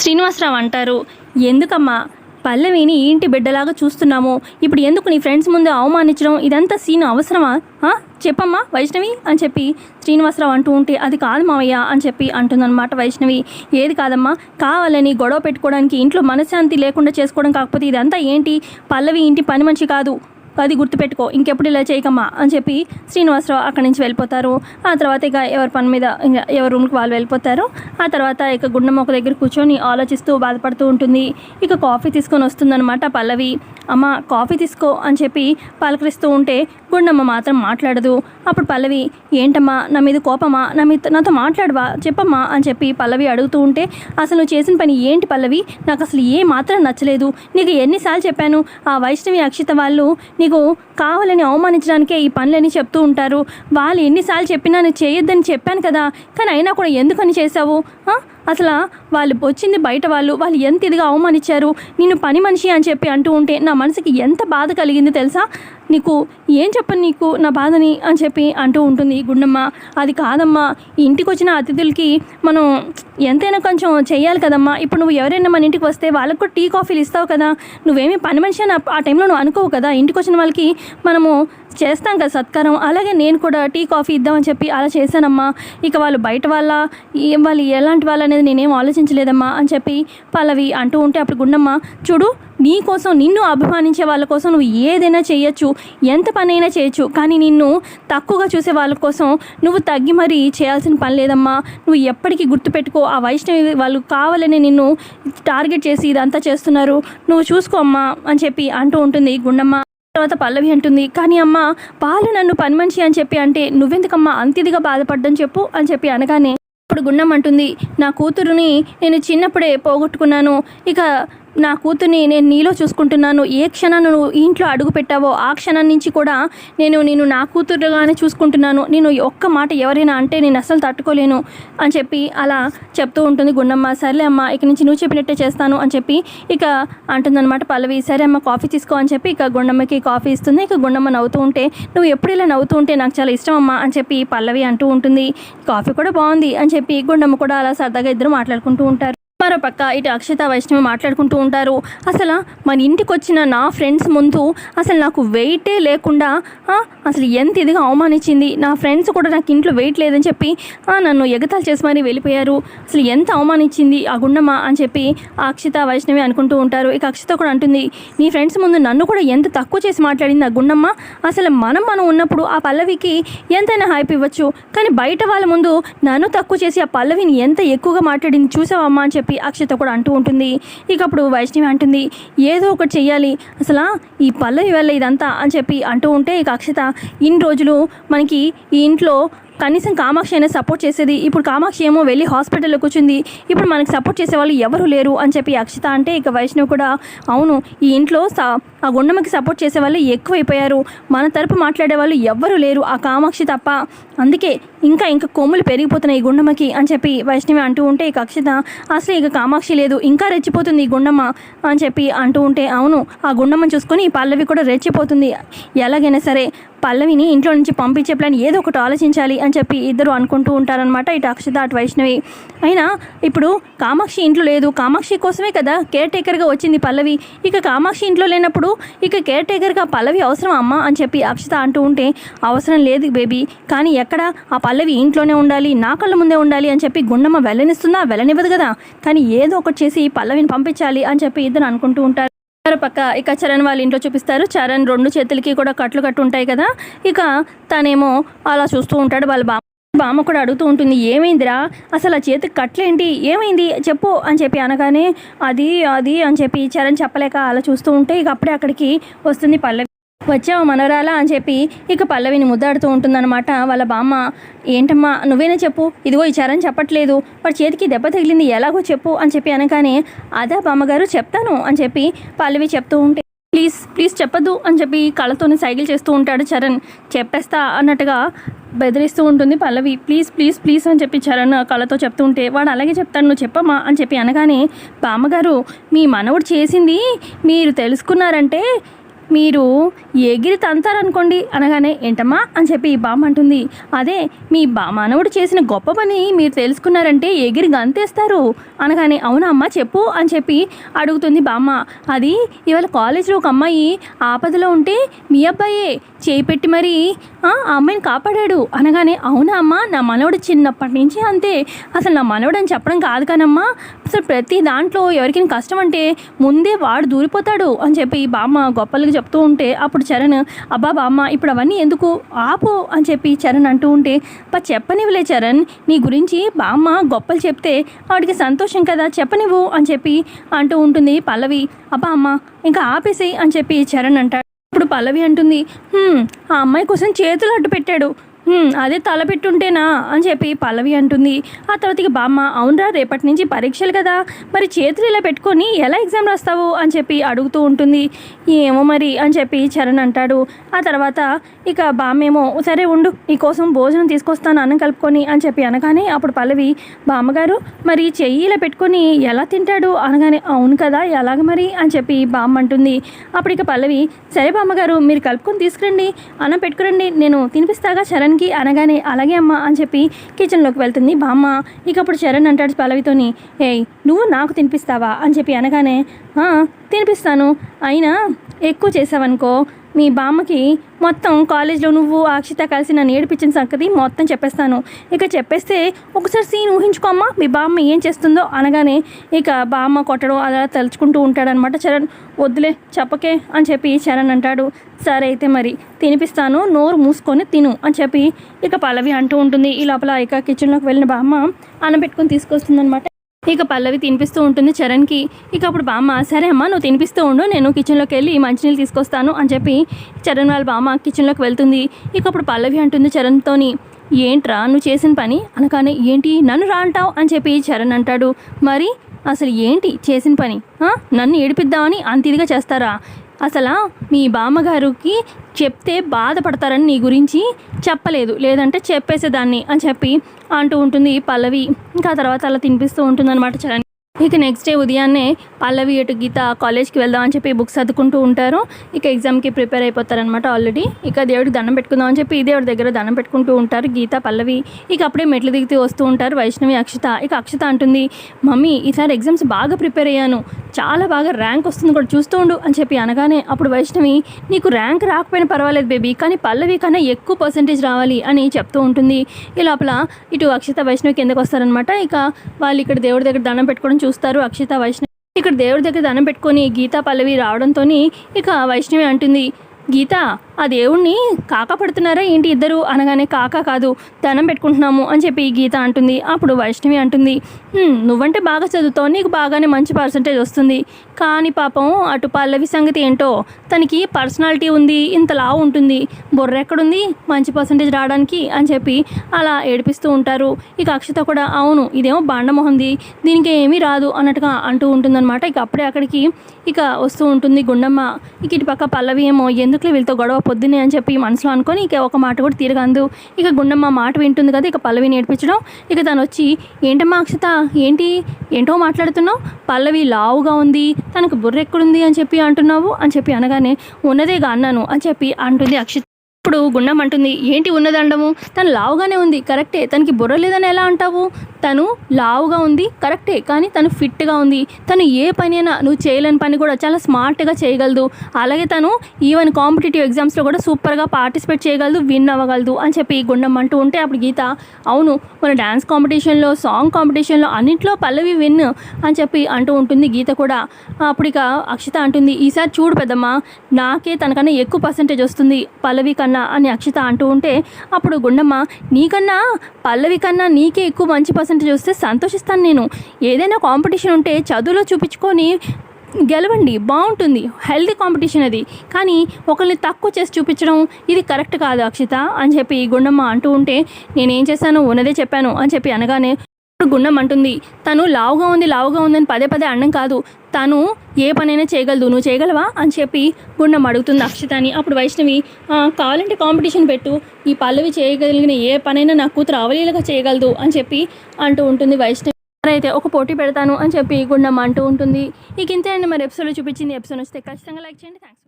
శ్రీనివాసరావు అంటారు. ఎందుకమ్మా? పల్లవిని ఇంటి బిడ్డలాగా చూస్తున్నాము. ఇప్పుడు ఎందుకు నీ ఫ్రెండ్స్ ముందు అవమానించడం? ఇదంతా సీన్ అవసరమా? చెప్పమ్మా వైష్ణవి అని చెప్పి. శ్రీనివాసరావు అంటూ ఉంటే అది కాదు మావయ్య అని చెప్పి అంటుందన్నమాట వైష్ణవి. ఏది కాదమ్మా? కావాలని గొడవ పెట్టుకోవడానికి ఇంట్లో మనశ్శాంతి లేకుండా చేసుకోవడం కాకపోతే ఇదంతా ఏంటి? పల్లవి ఇంటి పని మంచి కాదు. అది గుర్తుపెట్టుకో ఇంకెప్పుడు ఇలా చేయకమ్మా అని చెప్పి శ్రీనివాసరావు అక్కడి నుంచి వెళ్ళిపోతారు. ఆ తర్వాత ఇక ఎవరి పని మీద ఎవరి రూమ్కి వాళ్ళు వెళ్ళిపోతారు. ఆ తర్వాత ఇక గుండమ్మ ఒక దగ్గర కూర్చొని ఆలోచిస్తూ బాధపడుతూ ఉంటుంది. ఇక కాఫీ తీసుకొని వస్తుందన్నమాట పల్లవి. అమ్మ కాఫీ తీసుకో అని చెప్పి పలకరిస్తూ ఉంటే గుండమ్మ మాత్రం మాట్లాడదు. అప్పుడు పల్లవి ఏంటమ్మా నా మీద కోపమా? నా మీద నాతో మాట్లాడవా? చెప్పమ్మా అని చెప్పి పల్లవి అడుగుతూ ఉంటే అసలు నువ్వు చేసిన పని ఏంటి పల్లవి? నాకు అసలు ఏ మాత్రం నచ్చలేదు. నీకు ఎన్నిసార్లు చెప్పాను ఆ వైష్ణవి అక్షిత వాళ్ళు నీకు కావాలని అవమానించడానికే ఈ పనులని చెప్తూ ఉంటారు. వాళ్ళు ఎన్నిసార్లు చెప్పినా నువ్వు చేయొద్దని చెప్పాను కదా కానీ అయినా కూడా ఎందుకని చేశావు? అసలు వాళ్ళు వచ్చింది బయట వాళ్ళు వాళ్ళు ఎంత ఇదిగా అవమానించారు నిన్ను పని మనిషి అని చెప్పి అంటూ ఉంటే నా మనసుకి ఎంత బాధ కలిగింది తెలుసా? నీకు ఏం చెప్పను నీకు నా బాధని అని చెప్పి అంటూ ఉంటుంది గుండమ్మ. అది కాదమ్మా ఈ ఇంటికి వచ్చిన అతిథులకి మనం ఎంతైనా కొంచెం చేయాలి కదమ్మా. ఇప్పుడు నువ్వు ఎవరైనా మన ఇంటికి వస్తే వాళ్ళకు కూడా టీ కాఫీలు ఇస్తావు కదా. నువ్వేమీ పని మనిషి అని ఆ టైంలో నువ్వు అనుకోవు కదా. ఇంటికి వచ్చిన వాళ్ళకి మనము చేస్తాం కదా సత్కారం. అలాగే నేను కూడా టీ కాఫీ ఇద్దామని చెప్పి అలా చేశానమ్మా. ఇక వాళ్ళు బయట వాళ్ళ వాళ్ళు ఎలాంటి వాళ్ళు అనేది నేనేం ఆలోచించలేదమ్మా అని చెప్పి పల్లవి అంటూ ఉంటే అప్పుడు గుండమ్మ చూడు నీ కోసం నిన్ను అభిమానించే వాళ్ళ కోసం నువ్వు ఏదైనా చేయొచ్చు ఎంత పనైనా చేయొచ్చు కానీ నిన్ను తక్కువగా చూసే వాళ్ళ కోసం నువ్వు తగ్గి మరీ చేయాల్సిన పని లేదమ్మా. నువ్వు ఎప్పటికీ గుర్తుపెట్టుకో ఆ వైష్ణవి వాళ్ళు కావాలని నిన్ను టార్గెట్ చేసి ఇదంతా చేస్తున్నారు. నువ్వు చూసుకో అమ్మా అని చెప్పి అంటూ ఉంటుంది గుండమ్మ. తర్వాత పల్లవి అంటుంది కానీ అమ్మ పాలు నన్ను పని మనిషి అని చెప్పి అంటే నువ్వెందుకమ్మా అంతిదిగా బాధపడ్డం చెప్పు అని చెప్పి అనగానే ఇప్పుడు గుండం అంటుంది నా కూతురుని నేను చిన్నప్పుడే పోగొట్టుకున్నాను ఇక నా కూతుర్ని నేను నీలో చూసుకుంటున్నాను. ఏ క్షణాన్ని నువ్వు ఈ ఇంట్లో అడుగు పెట్టావో ఆ క్షణం నుంచి కూడా నేను నేను నా కూతురుగానే చూసుకుంటున్నాను. నేను ఒక్క మాట ఎవరైనా అంటే నేను అసలు తట్టుకోలేను అని చెప్పి అలా చెప్తూ ఉంటుంది గుండమ్మ. సర్లే అమ్మ ఇక నుంచి నువ్వు చెప్పినట్టే చేస్తాను అని చెప్పి ఇక అంటుందన్నమాట పల్లవి. సరే అమ్మ కాఫీ తీసుకో అని చెప్పి ఇక గుండమ్మకి కాఫీ ఇస్తుంది. ఇక గుండమ్మ నవ్వుతూ ఉంటే నువ్వు ఎప్పుడు ఇలా నవ్వుతూ ఉంటే నాకు చాలా ఇష్టం అమ్మా అని చెప్పి పల్లవి అంటూ ఉంటుంది. కాఫీ కూడా బాగుంది అని చెప్పి గుండమ్మ కూడా అలా సరదాగా ఇద్దరు మాట్లాడుకుంటూ ఉంటారు. మరో పక్క ఇటు అక్షత వైష్ణవి మాట్లాడుకుంటూ ఉంటారు. అసలు మన ఇంటికి వచ్చిన నా ఫ్రెండ్స్ ముందు అసలు నాకు వెయిటే లేకుండా అసలు ఎంత ఇదిగా అవమానించింది. నా ఫ్రెండ్స్ కూడా నాకు ఇంట్లో వెయిట్ లేదని చెప్పి నన్ను ఎగతాలు చేసి మరీ వెళ్ళిపోయారు. అసలు ఎంత అవమానించింది ఆ గుండమ్మ అని చెప్పి ఆ అక్షిత వైష్ణవి అనుకుంటూ ఉంటారు. ఇక అక్షిత కూడా అంటుంది నీ ఫ్రెండ్స్ ముందు నన్ను కూడా ఎంత తక్కువ చేసి మాట్లాడింది ఆ గుండమ్మ? అసలు మనం మనం ఉన్నప్పుడు ఆ పల్లవికి ఎంతైనా హైప్ ఇవ్వచ్చు. కానీ బయట వాళ్ళ ముందు నన్ను తక్కువ చేసి ఆ పల్లవిని ఎంత ఎక్కువగా మాట్లాడింది చూసావమ్మా? అని చెప్పి అక్షత కూడా అంటూ ఉంటుంది. ఇక అప్పుడు వైష్ణవి అంటుంది ఏదో ఒకటి చెయ్యాలి. అసలు ఈ పల్లవి వల్ల ఇదంతా అని చెప్పి అంటూ ఉంటే ఇక అక్షత ఇన్ని రోజులు మనకి ఈ ఇంట్లో కనీసం కామాక్షి అయినా సపోర్ట్ చేసేది. ఇప్పుడు కామాక్షి ఏమో వెళ్ళి హాస్పిటల్లో కూర్చుంది. ఇప్పుడు మనకి సపోర్ట్ చేసే వాళ్ళు ఎవరు లేరు అని చెప్పి అక్షిత అంటే ఇక వైష్ణవ్ కూడా అవును ఈ ఇంట్లో స- ఆ గుండమ్మకి సపోర్ట్ చేసే వాళ్ళు ఎక్కువైపోయారు. మన తరపు మాట్లాడే వాళ్ళు ఎవ్వరు లేరు. ఆ కామాక్షి తప్ప. అందుకే ఇంకా ఇంకా కొమ్ములు పెరిగిపోతున్నాయి ఈ గుండమ్మకి అని చెప్పి వైష్ణవి అంటూ ఉంటే ఇక అక్షిత అసలు ఇక కామాక్షి లేదు. ఇంకా రెచ్చిపోతుంది ఈ గుండమ్మ అని చెప్పి అంటూ ఉంటే అవును ఆ గుండమ్మని చూసుకొని పల్లవి కూడా రెచ్చిపోతుంది. ఎలాగైనా సరే పల్లవిని ఇంట్లో నుంచి పంపించే ప్లాన్ ఏదో ఒకటి ఆలోచించాలి అని చెప్పి ఇద్దరు అనుకుంటూ ఉంటారనమాట ఇటు అక్షిత అటు వైష్ణవి. అయినా ఇప్పుడు కామాక్షి ఇంట్లో లేదు. కామాక్షి కోసమే కదా కేర్ టేకర్గా వచ్చింది పల్లవి. ఇక కామాక్షి ఇంట్లో లేనప్పుడు ఇక కేర్ టేకర్గా పల్లవి అవసరం అమ్మా అని చెప్పి అక్షిత అంటూ ఉంటే అవసరం లేదు బేబీ. కానీ ఎక్కడ? ఆ పల్లవి ఇంట్లోనే ఉండాలి నా కళ్ళ ముందే ఉండాలి అని చెప్పి గుండమ్మ వెళ్ళనిస్తుందా వెళ్ళనివ్వదు కదా. కానీ ఏదో ఒకటి చేసి పల్లవిని పంపించాలి అని చెప్పి ఇద్దరు అనుకుంటూ ఉంటారు. పక్క ఇక చరణ్ వాళ్ళ ఇంట్లో చూపిస్తారు. చరణ్ రెండు చేతులకి కూడా కట్లు కట్టు ఉంటాయి కదా. ఇక తనేమో అలా చూస్తూ ఉంటాడు వాళ్ళ బామ్మ. బామ్మ కూడా అడుగుతూ ఉంటుంది ఏమైందిరా? అసలు ఆ చేతికి కట్లేంటి? ఏమైంది? చెప్పు అని చెప్పి అనగానే అది అది అని చెప్పి చరణ్ చెప్పలేక అలా చూస్తూ ఉంటే ఇక అప్పుడే అక్కడికి వస్తుంది పల్లవి. వచ్చావు మనవరాలా? అని చెప్పి ఇక పల్లవిని ముద్దాడుతూ ఉంటుందన్నమాట వాళ్ళ బామ్మ. ఏంటమ్మా? నువ్వేనా చెప్పు? ఇదిగో ఈ చరణ్ చెప్పట్లేదు. వాడి చేతికి దెబ్బ తగిలింది ఎలాగో చెప్పు అని చెప్పి అనగానే అదా బామ్మగారు చెప్తాను అని చెప్పి పల్లవి చెప్తూ ఉంటే ప్లీజ్ ప్లీజ్ చెప్పద్దు అని చెప్పి కళ్ళతోనే సైకిల్ చేస్తూ ఉంటాడు చరణ్. చెప్పేస్తా అన్నట్టుగా బెదిరిస్తూ ఉంటుంది. పల్లవి ప్లీజ్ ప్లీజ్ ప్లీజ్ అని చెప్పి చరణ్ కళ్ళతో చెప్తూ ఉంటే వాడు అలాగే చెప్తాడు నువ్వు చెప్పమ్మా అని చెప్పి అనగానే బామ్మగారు మీ మనవడు చేసింది మీరు తెలుసుకున్నారంటే మీరు ఎగిరి తంతారనుకోండి అనగానే ఏంటమ్మా? అని చెప్పి బామ్మ అంటుంది. అదే మీ బా మనవడు చేసిన గొప్ప పని మీరు తెలుసుకున్నారంటే ఎగిరి గంతేస్తారు. అనగానే అవునా అమ్మ చెప్పు. అని చెప్పి అడుగుతుంది బామ్మ. అది ఇవాళ కాలేజీలో ఒక అమ్మాయి ఆపదలో ఉంటే మీ అబ్బాయే చేయి పెట్టి మరి ఆ అమ్మాయిని కాపాడాడు. అనగానే అవునా అమ్మ నా మనవడు చిన్నప్పటి నుంచి అంతే. అసలు నా మనవడు అని చెప్పడం కాదు కానమ్మా. అసలు ప్రతి దాంట్లో ఎవరికైనా కష్టం అంటే ముందే వాడు దూరిపోతాడు అని చెప్పి బామ్మ గొప్పలుగా చెప్తూ ఉంటే అప్పుడు చరణ్ అబ్బా బామ్మ ఇప్పుడు అవన్నీ ఎందుకు? ఆపు అని చెప్పి చరణ్ అంటూ ఉంటే పా చెప్పనివ్వలే చరణ్ నీ గురించి బామ్మ గొప్పలు చెప్తే వాడికి సంతోషం కదా చెప్పనివ్వు అని చెప్పి అంటూ ఉంటుంది పల్లవి. అబ్బా అమ్మ ఇంకా ఆపేసేయి అని చెప్పి చరణ్ అంటాడు. ఇప్పుడు పల్లవి అంటుంది ఆ అమ్మాయి కోసం చేతులు అడ్డు పెట్టాడు అదే తల పెట్టుంటేనా అని చెప్పి పల్లవి అంటుంది. ఆ తర్వాత ఇక బామ్మ అవునరా రేపటి నుంచి పరీక్షలు కదా. మరి చేతులు ఇలా పెట్టుకొని ఎలా ఎగ్జామ్ రాస్తావు? అని చెప్పి అడుగుతూ ఉంటుంది. ఏమో మరి అని చెప్పి చరణ్ అంటాడు. ఆ తర్వాత ఇక బామ్మేమో సరే ఉండు నీకోసం భోజనం తీసుకొస్తాను అన్నం కలుపుకొని అని చెప్పి అనగానే అప్పుడు పల్లవి బామ్మగారు మరి చెయ్యి ఇలా పెట్టుకొని ఎలా తింటాడు? అనగానే అవును కదా ఎలాగ మరి? అని చెప్పి బామ్మ అంటుంది. అప్పుడు ఇక పల్లవి సరే బామ్మగారు మీరు కలుపుకొని తీసుకురండి అన్నం పెట్టుకురండి నేను తినిపిస్తాగా చరణ్ చరణ్కి అనగానే అలాగే అమ్మ అని చెప్పి కిచెన్లోకి వెళ్తుంది. బామ్మ ఇక అప్పుడు చరణ్ అంటాడు పల్లవితోని ఏయ్ నువ్వు నాకు తినిపిస్తావా? అని చెప్పి అనగానే తినిపిస్తాను. అయినా ఎక్కువ చేసావనుకో మీ బామ్మకి మొత్తం కాలేజ్లో నువ్వు అక్షిత కలిసి నన్ను ఏడిపించిన సంగతి మొత్తం చెప్పేస్తాను. ఇక చెప్పేస్తే ఒకసారి సీన్ ఊహించుకోమ్మా మీ బామ్మ ఏం చేస్తుందో అనగానే ఇక బామ్మ కొట్టడం అలా తలుచుకుంటూ ఉంటాడనమాట చరణ్ వద్దులే చెప్పకే అని చెప్పి చరణ్ అంటాడు. సరే అయితే మరి తినిపిస్తాను నోరు మూసుకొని తిను అని చెప్పి ఇక పల్లవి అంటూ ఉంటుంది. ఈ లోపల ఇక కిచెన్లోకి వెళ్ళిన బామ్మ అన్నపెట్టుకొని తీసుకొస్తుందనమాట ఇక పల్లవి తినిపిస్తూ ఉంటుంది చరణ్కి. ఇక అప్పుడు బామ్మ సరే అమ్మా నువ్వు తినిపిస్తూ ఉండు నేను కిచెన్లోకి వెళ్ళి మంచినీళ్ళు తీసుకొస్తాను అని చెప్పి చరణ్ వాళ్ళ బామ్మ కిచెన్లోకి వెళ్తుంది. ఇక అప్పుడు పల్లవి అంటుంది చరణ్తోని ఏంట్రా నువ్వు చేసిన పని? అనగానే ఏంటి? నన్ను రా అంటావు? అని చెప్పి చరణ్ అంటాడు. మరి? అసలు ఏంటి? చేసిన పని? నన్ను ఏడిపిద్దామని అంత ఇదిగా చేస్తారా? అసలు మీ బామ్మగారికి చెప్తే బాధపడతారని నీ గురించి చెప్పలేదు. లేదంటే చెప్పేసేదాన్ని అని చెప్పి అంటూ ఉంటుంది పల్లవి. ఇంకా తర్వాత అలా తినిపిస్తూ ఉంటుందన్నమాట చాలా చరణ్. ఇక నెక్స్ట్ డే ఉదయాన్నే పల్లవి ఇటు గీత కాలేజ్కి వెళ్దామని చెప్పి బుక్స్ చదువుకుంటూ ఉంటారు. ఇక ఎగ్జామ్కి ప్రిపేర్ అయిపోతారనమాట ఆల్రెడీ ఇక దేవుడికి దండం పెట్టుకుందాం అని చెప్పి దేవుడి దగ్గర దండం పెట్టుకుంటూ ఉంటారు గీత పల్లవి. ఇక అప్పుడే మెట్లు దిగుతూ వస్తూ ఉంటారు వైష్ణవి అక్షిత. ఇక అక్షిత అంటుంది మమ్మీ ఈసారి ఎగ్జామ్స్ బాగా ప్రిపేర్ అయ్యాను. చాలా బాగా ర్యాంక్ వస్తుంది కూడా చూస్తూ ఉండు అని చెప్పి అనగానే అప్పుడు వైష్ణవి నీకు ర్యాంక్ రాకపోయినా పర్వాలేదు బేబీ కానీ పల్లవి కన్నా ఎక్కువ పర్సంటేజ్ రావాలి అని చెప్తూ ఉంటుంది. ఈ లోపల ఇటు అక్షిత వైష్ణవి కిందకు వస్తారనమాట ఇక వాళ్ళు ఇక్కడ దేవుడి దగ్గర దండం పెట్టుకోవడం చూస్తారు. అక్షిత వైష్ణవి ఇక్కడ దేవుడి దగ్గర దండం పెట్టుకొని గీతా పల్లవి రావడంతో ఇక వైష్ణవి అంటుంది. గీత ఆ దేవుణ్ణి కాక పడుతున్నారా ఏంటి ఇద్దరు అనగానే కాక కాదు ధనం పెట్టుకుంటున్నాము అని చెప్పి గీత అంటుంది. అప్పుడు వైష్ణవి అంటుంది నువ్వంటే బాగా చదువుతావు నీకు బాగానే మంచి పర్సంటేజ్ వస్తుంది. కానీ పాపం అటు పల్లవి సంగతి ఏంటో? తనకి పర్సనాలిటీ ఉంది ఇంత లావు ఉంటుంది. బుర్ర ఎక్కడుంది? మంచి పర్సంటేజ్ రావడానికి అని చెప్పి అలా ఏడిపిస్తూ ఉంటారు. ఇక అక్షత కూడా అవును ఇదేమో బాండమోహంది దీనికి ఏమీ రాదు అన్నట్టుగా అంటూ ఉంటుందన్నమాట. ఇక అప్పుడే అక్కడికి ఇక వస్తూ ఉంటుంది గుండమ్మ. ఇక ఇటు పక్క పల్లవి ఏమో ఎందుకులే వీళ్ళతో గొడవ పొద్దున్నే అని చెప్పి మనసులో అనుకొని ఇక ఒక మాట కూడా తీరగందు. ఇక గుండమ్మ మాట వింటుంది కదా ఇక పల్లవి నేర్పించడం. ఇక తను వచ్చి ఏంటమ్మా అక్షత ఏంటి? ఏంటో మాట్లాడుతున్నావు? పల్లవి లావుగా ఉంది తనకు బుర్ర ఎక్కడుంది అని చెప్పి అంటున్నావు? అని చెప్పి అనగానే ఉన్నదేగా అన్నాను అని చెప్పి అంటుంది అక్షిత. అప్పుడు గుండం అంటుంది ఏంటి ఉన్నదండము తను లావుగానే ఉంది కరెక్టే. తనకి బుర్ర లేదని ఎలా అంటావు? తను లావుగా ఉంది కరెక్టే. కానీ తను ఫిట్గా ఉంది. తను ఏ పని అయినా నువ్వు చేయలేని పని కూడా చాలా స్మార్ట్గా చేయగలదు. అలాగే తను ఈవెన్ కాంపిటేటివ్ ఎగ్జామ్స్లో కూడా సూపర్గా పార్టిసిపేట్ చేయగలదు విన్ అవ్వగలదు అని చెప్పి గుండం అంటూ ఉంటే అప్పుడు గీత అవును మన డ్యాన్స్ కాంపిటీషన్లో సాంగ్ కాంపిటీషన్లో అన్నింటిలో పల్లవి విన్ అని చెప్పి అంటూ ఉంటుంది గీత కూడా. అప్పుడు ఇక అక్షిత అంటుంది ఈసారి చూడు పెద్దమ్మ నాకే తనకన్నా ఎక్కువ పర్సంటేజ్ వస్తుంది. పల్లవి కన్నా అని అక్షిత అంటూ ఉంటే అప్పుడు గుండమ్మ నీకన్నా పల్లవి కన్నా నీకే ఎక్కువ మంచి పర్సెంటేజ్ వస్తే సంతోషిస్తాను నేను. ఏదైనా కాంపిటీషన్ ఉంటే చదువులో చూపించుకొని గెలవండి. బాగుంటుంది. హెల్దీ కాంపిటీషన్ అది. కానీ ఒకరిని తక్కువ చేసి చూపించడం ఇది కరెక్ట్ కాదు అక్షిత అని చెప్పి గుండమ్మ అంటూ ఉంటే నేనేం చేశాను ఉన్నదే చెప్పాను అని చెప్పి అనగానే ఇప్పుడు గుండం అంటుంది తను లావుగా ఉంది లావుగా ఉందని పదే పదే అన్నం కాదు. తను ఏ పనైనా చేయగలదు. నువ్వు చేయగలవా? అని చెప్పి గుండం అడుగుతుంది అక్షితని. అప్పుడు వైష్ణవి కావాలంటే కాంపిటీషన్ పెట్టు. ఈ పల్లవి చేయగలిగిన ఏ పనైనా నా కూతురు అవలీలగా చేయగలదు. అని చెప్పి అంటూ ఉంటుంది వైష్ణవి. అయితే ఒక పోటీ పెడతాను అని చెప్పి గుండం అంటూ ఉంటుంది. ఇక ఇంతే అండి. మరి ఎపిసోడ్ చూపించింది ఎపిసోడ్ వస్తే ఖచ్చితంగా లైక్ చేయండి. థ్యాంక్స్